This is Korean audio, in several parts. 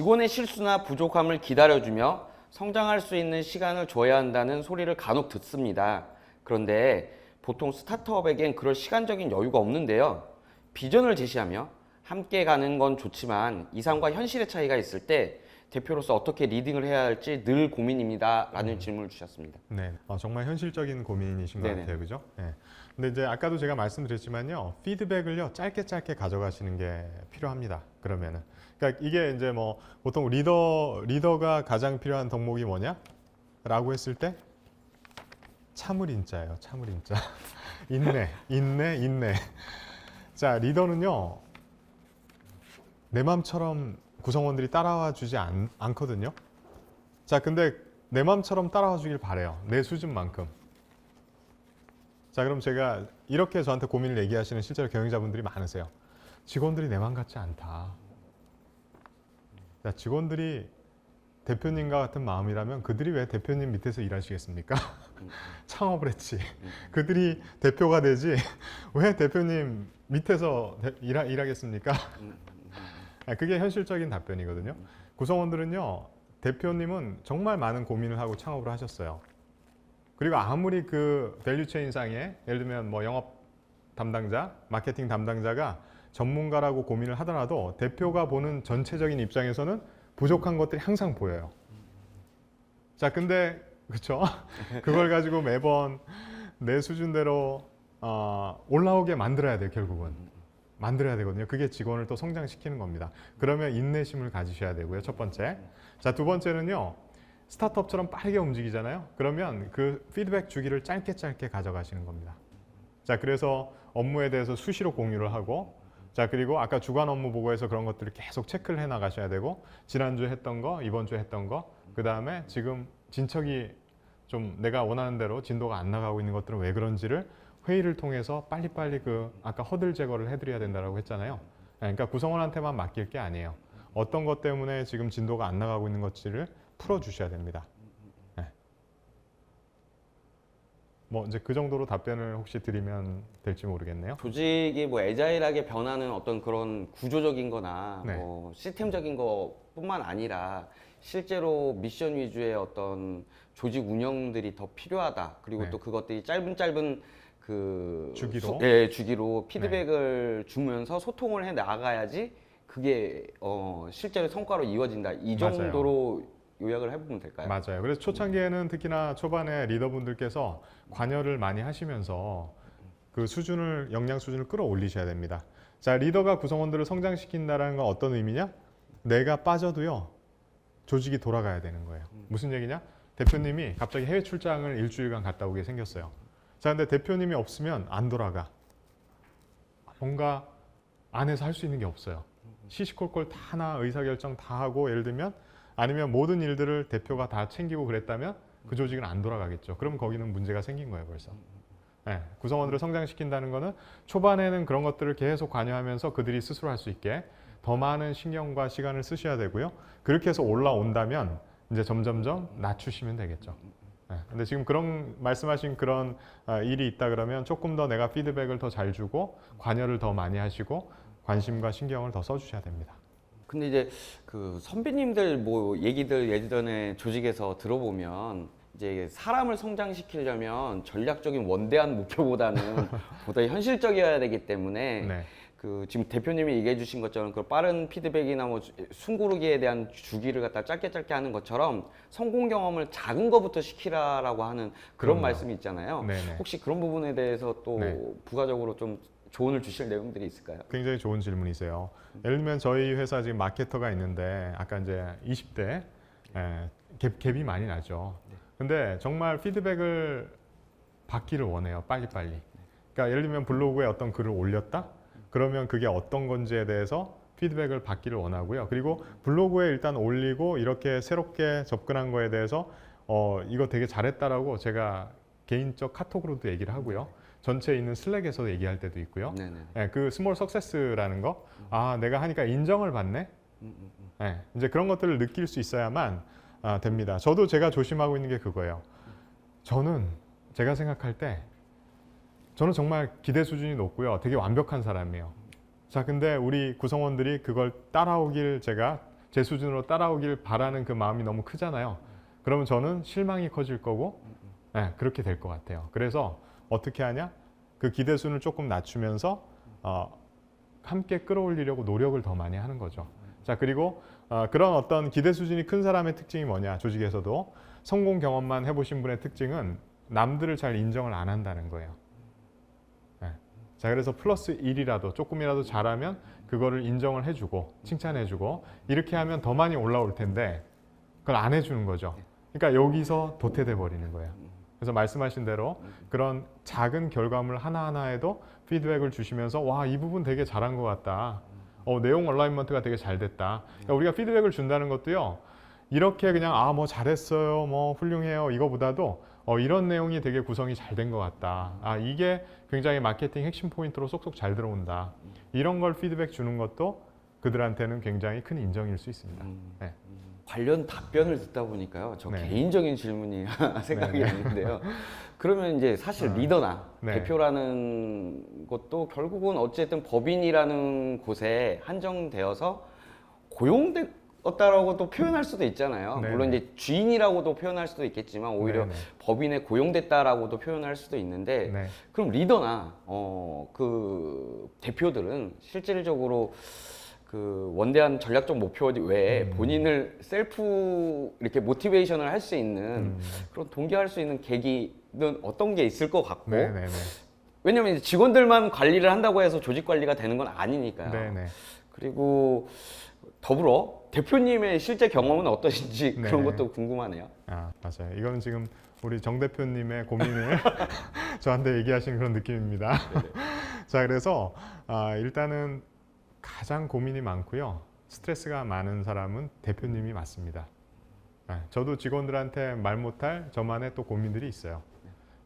직원의 실수나 부족함을 기다려주며 성장할 수 있는 시간을 줘야 한다는 소리를 간혹 듣습니다. 그런데 보통 스타트업에겐 그럴 시간적인 여유가 없는데요. 비전을 제시하며 함께 가는 건 좋지만 이상과 현실의 차이가 있을 때 대표로서 어떻게 리딩을 해야 할지 늘 고민입니다. 라는 질문을 주셨습니다. 네, 어, 정말 현실적인 고민이신 것 네네. 같아요, 그죠? 네. 근데 이제 아까도 제가 말씀드렸지만요, 피드백을요 짧게 짧게 가져가시는 게 필요합니다. 그러면은, 그러니까 이게 이제 뭐 보통 리더 리더가 가장 필요한 덕목이 뭐냐?라고 했을 때 참을 인자예요, 참을 인자. 인내, 인내, 인내. 자, 리더는요 내 맘처럼 구성원들이 따라와 주지 않, 않거든요. 자, 근데 내 맘처럼 따라와 주길 바래요. 내 수준만큼. 자, 그럼 제가 이렇게 저한테 고민을 얘기하시는 실제로 경영자분들이 많으세요. 직원들이 내 맘 같지 않다. 자, 직원들이 대표님과 같은 마음이라면 그들이 왜 대표님 밑에서 일하시겠습니까? 창업을 했지. 그들이 대표가 되지 왜 대표님 밑에서 대- 일하, 일하겠습니까? 아, 그게 현실적인 답변이거든요. 구성원들은요, 대표님은 정말 많은 고민을 하고 창업을 하셨어요. 그리고 아무리 그 밸류체인상에 예를 들면 뭐 영업 담당자, 마케팅 담당자가 전문가라고 고민을 하더라도 대표가 보는 전체적인 입장에서는 부족한 것들이 항상 보여요. 자, 근데 그렇죠? 그걸 가지고 매번 내 수준대로 어, 올라오게 만들어야 돼요, 결국은. 만들어야 되거든요. 그게 직원을 또 성장시키는 겁니다. 그러면 인내심을 가지셔야 되고요. 첫 번째. 자, 두 번째는요. 스타트업처럼 빠르게 움직이잖아요. 그러면 그 피드백 주기를 짧게 짧게 가져가시는 겁니다. 자, 그래서 업무에 대해서 수시로 공유를 하고 자, 그리고 아까 주간 업무 보고에서 그런 것들을 계속 체크를 해 나가셔야 되고 지난주에 했던 거, 이번 주에 했던 거, 그다음에 지금 진척이 좀 내가 원하는 대로 진도가 안 나가고 있는 것들은 왜 그런지를 회의를 통해서 빨리빨리 그 아까 허들 제거를 해드려야 된다라고 했잖아요. 네, 그러니까 구성원한테만 맡길 게 아니에요. 어떤 것 때문에 지금 진도가 안 나가고 있는 것들을 풀어주셔야 됩니다. 네. 뭐 이제 그 정도로 답변을 혹시 드리면 될지 모르겠네요. 조직이 뭐 애자일하게 변하는 어떤 그런 구조적인 거나 네. 뭐 시스템적인 것뿐만 아니라 실제로 미션 위주의 어떤 조직 운영들이 더 필요하다. 그리고 네. 또 그것들이 짧은 짧은 그 주기로? 소- 예, 주기로 피드백을 주면서 소통을 해 나가야지 그게 어 실제로 성과로 이어진다. 이 맞아요. 정도로 요약을 해보면 될까요? 맞아요. 그래서 초창기에는 특히나 초반에 리더분들께서 관여를 많이 하시면서 그 수준을 역량 수준을 끌어올리셔야 됩니다. 자, 리더가 구성원들을 성장시킨다는 건 어떤 의미냐? 내가 빠져도요. 조직이 돌아가야 되는 거예요. 무슨 얘기냐? 대표님이 갑자기 해외 출장을 일주일간 갔다 오게 생겼어요. 자, 근데 대표님이 없으면 안 돌아가. 뭔가 안에서 할 수 있는 게 없어요. 시시콜콜 다 하나 의사결정 다 하고 예를 들면 아니면 모든 일들을 대표가 다 챙기고 그랬다면 그 조직은 안 돌아가겠죠. 그럼 거기는 문제가 생긴 거예요, 벌써. 네, 구성원들을 성장시킨다는 거는 초반에는 그런 것들을 계속 관여하면서 그들이 스스로 할 수 있게 더 많은 신경과 시간을 쓰셔야 되고요. 그렇게 해서 올라온다면 이제 점점점 낮추시면 되겠죠. 네, 근데 지금 그런 말씀하신 그런 아, 일이 있다 그러면 조금 더 내가 피드백을 더 잘 주고 관여를 더 많이 하시고 관심과 신경을 더 써주셔야 됩니다. 근데 이제 그 선배님들 뭐 얘기들 예전에 조직에서 들어보면 이제 사람을 성장시키려면 전략적인 원대한 목표보다는 보다 현실적이어야 되기 때문에 네. 그 지금 대표님이 얘기해 주신 것처럼 그 빠른 피드백이나 뭐 숨고르기에 대한 주기를 갖다 짧게 짧게 하는 것처럼 성공 경험을 작은 거부터 시키라라고 하는 그런 그럼요. 말씀이 있잖아요. 네네. 혹시 그런 부분에 대해서 또 네. 부가적으로 좀 조언을 주실 내용들이 있을까요? 굉장히 좋은 질문이세요. 예를 들면 저희 회사 지금 마케터가 있는데 아까 이제 20대 에, 갭, 갭이 많이 나죠. 근데 정말 피드백을 받기를 원해요. 빨리빨리. 그러니까 예를 들면 블로그에 어떤 글을 올렸다? 그러면 그게 어떤 건지에 대해서 피드백을 받기를 원하고요. 그리고 블로그에 일단 올리고 이렇게 새롭게 접근한 거에 대해서 어, 이거 되게 잘했다라고 제가 개인적 카톡으로도 얘기를 하고요. 전체에 있는 슬랙에서 얘기할 때도 있고요. 네네. 예, 그 스몰 석세스라는 거, 아 내가 하니까 인정을 받네. 예, 이제 그런 것들을 느낄 수 있어야만 아, 됩니다. 저도 제가 조심하고 있는 게 그거예요. 저는 제가 생각할 때 저는 정말 기대 수준이 높고요, 되게 완벽한 사람이에요. 자, 근데 우리 구성원들이 그걸 따라오길 제가 제 수준으로 따라오길 바라는 그 마음이 너무 크잖아요. 그러면 저는 실망이 커질 거고 네, 그렇게 될 것 같아요. 그래서 어떻게 하냐? 그 기대수는 조금 낮추면서 어, 함께 끌어올리려고 노력을 더 많이 하는 거죠. 자 그리고 어, 그런 어떤 기대 수준이 큰 사람의 특징이 뭐냐? 조직에서도 성공 경험만 해보신 분의 특징은 남들을 잘 인정을 안 한다는 거예요. 네. 자 그래서 플러스 1이라도 조금이라도 잘하면 그거를 인정을 해주고 칭찬해주고 이렇게 하면 더 많이 올라올 텐데 그걸 안 해주는 거죠. 그러니까 여기서 도태돼 버리는 거예요. 그래서 말씀하신 대로 그런 작은 결과물 하나하나에도 피드백을 주시면서 와 이 부분 되게 잘한 것 같다. 어, 내용 얼라이먼트가 되게 잘 됐다. 그러니까 우리가 피드백을 준다는 것도요. 이렇게 그냥 아 뭐 잘했어요, 뭐 훌륭해요 이거보다도 어, 이런 내용이 되게 구성이 잘 된 것 같다. 아 이게 굉장히 마케팅 핵심 포인트로 쏙쏙 잘 들어온다. 이런 걸 피드백 주는 것도 그들한테는 굉장히 큰 인정일 수 있습니다. 음, 네. 관련 답변을 듣다 보니까요. 저 네. 개인적인 질문이 생각이 네, 나는데요. 그러면 이제 사실 아, 리더나 네. 대표라는 것도 결국은 어쨌든 법인이라는 곳에 한정되어서 고용 됐다라고도 표현할 수도 있잖아요. 네, 물론 네. 이제 주인이라고도 표현할 수도 있겠지만 오히려 네, 네. 법인에 고용됐다라고도 표현할 수도 있는데 네. 그럼 리더나 어, 그 대표들은 실질적으로 그 원대한 전략적 목표 외에 음. 본인을 셀프 이렇게 모티베이션을 할 수 있는 음. 그런 동기할 수 있는 계기는 어떤 게 있을 것 같고 네, 네, 네. 왜냐면 이제 직원들만 관리를 한다고 해서 조직 관리가 되는 건 아니니까요. 네, 네. 그리고 더불어 대표님의 실제 경험은 어떠신지 네. 그런 것도 궁금하네요. 아 맞아요. 이거는 지금 우리 정 대표님의 고민을 저한테 얘기하신 그런 느낌입니다. 자 그래서 아, 일단은 가장 고민이 많고요. 스트레스가 많은 사람은 대표님이 맞습니다. 아, 저도 직원들한테 말 못할 저만의 또 고민들이 있어요.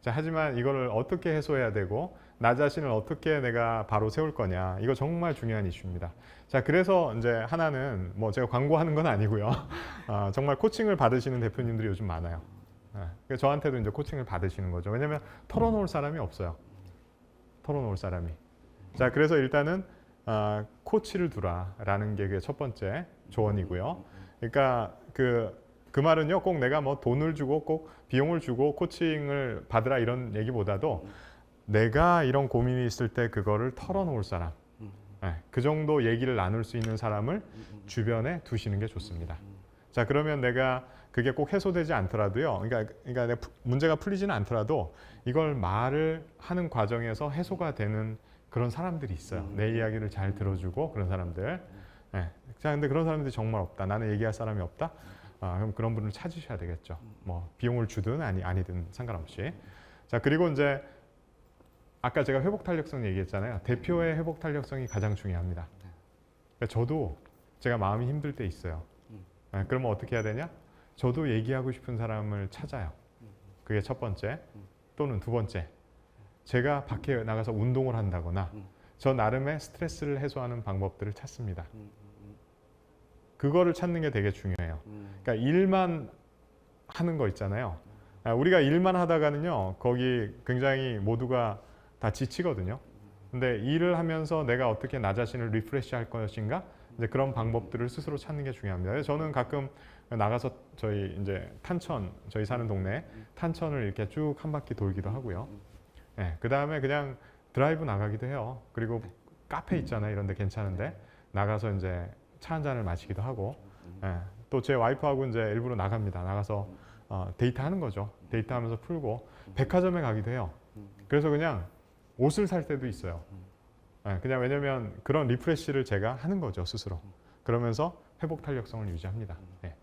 자 하지만 이거를 어떻게 해소해야 되고 나 자신을 어떻게 내가 바로 세울 거냐 이거 정말 중요한 이슈입니다. 자 그래서 이제 하나는 뭐 제가 광고하는 건 아니고요. 아, 정말 코칭을 받으시는 대표님들이 요즘 많아요. 예, 그러니까 저한테도 이제 코칭을 받으시는 거죠. 왜냐하면 털어놓을 사람이 없어요. 털어놓을 사람이. 자, 그래서 일단은 아, 코치를 두라라는 게 첫 번째 조언이고요. 그러니까 그, 그 말은요, 꼭 내가 뭐 돈을 주고 꼭 비용을 주고 코칭을 받으라 이런 얘기보다도 내가 이런 고민이 있을 때 그거를 털어놓을 사람, 예, 그 정도 얘기를 나눌 수 있는 사람을 주변에 두시는 게 좋습니다. 자 그러면 내가 그게 꼭 해소되지 않더라도요. 그러니까, 그러니까 문제가 풀리지는 않더라도 이걸 말을 하는 과정에서 해소가 되는 그런 사람들이 있어요. 내 이야기를 잘 들어주고 그런 사람들. 예. 자 근데 그런 사람들이 정말 없다. 나는 얘기할 사람이 없다. 아, 그럼 그런 분을 찾으셔야 되겠죠. 뭐 비용을 주든 아니 아니든 상관없이. 자 그리고 이제 아까 제가 회복 탄력성 얘기했잖아요. 대표의 회복 탄력성이 가장 중요합니다. 그러니까 저도 제가 마음이 힘들 때 있어요. 아, 그러면 어떻게 해야 되냐? 저도 얘기하고 싶은 사람을 찾아요. 그게 첫 번째. 또는 두 번째. 제가 밖에 나가서 운동을 한다거나 저 나름의 스트레스를 해소하는 방법들을 찾습니다. 그거를 찾는 게 되게 중요해요. 그러니까 일만 하는 거 있잖아요. 아, 우리가 일만 하다가는요, 거기 굉장히 모두가 다 지치거든요. 근데 일을 하면서 내가 어떻게 나 자신을 리프레시 할 것인가? 이제 그런 방법들을 스스로 찾는 게 중요합니다. 저는 가끔 나가서 저희 이제 탄천, 저희 사는 동네 탄천을 이렇게 쭉 한 바퀴 돌기도 하고요. 예, 그 다음에 그냥 드라이브 나가기도 해요. 그리고 카페 있잖아요. 이런 데 괜찮은데 나가서 이제 차 한 잔을 마시기도 하고 예, 또제 와이프하고 이제 일부러 나갑니다. 나가서 어, 데이트 하는 거죠. 데이트 하면서 풀고 백화점에 가기도 해요. 그래서 그냥 옷을 살 때도 있어요. 예, 그냥 왜냐면 그런 리프레시를 제가 하는 거죠, 스스로. 그러면서 회복 탄력성을 유지합니다. 예.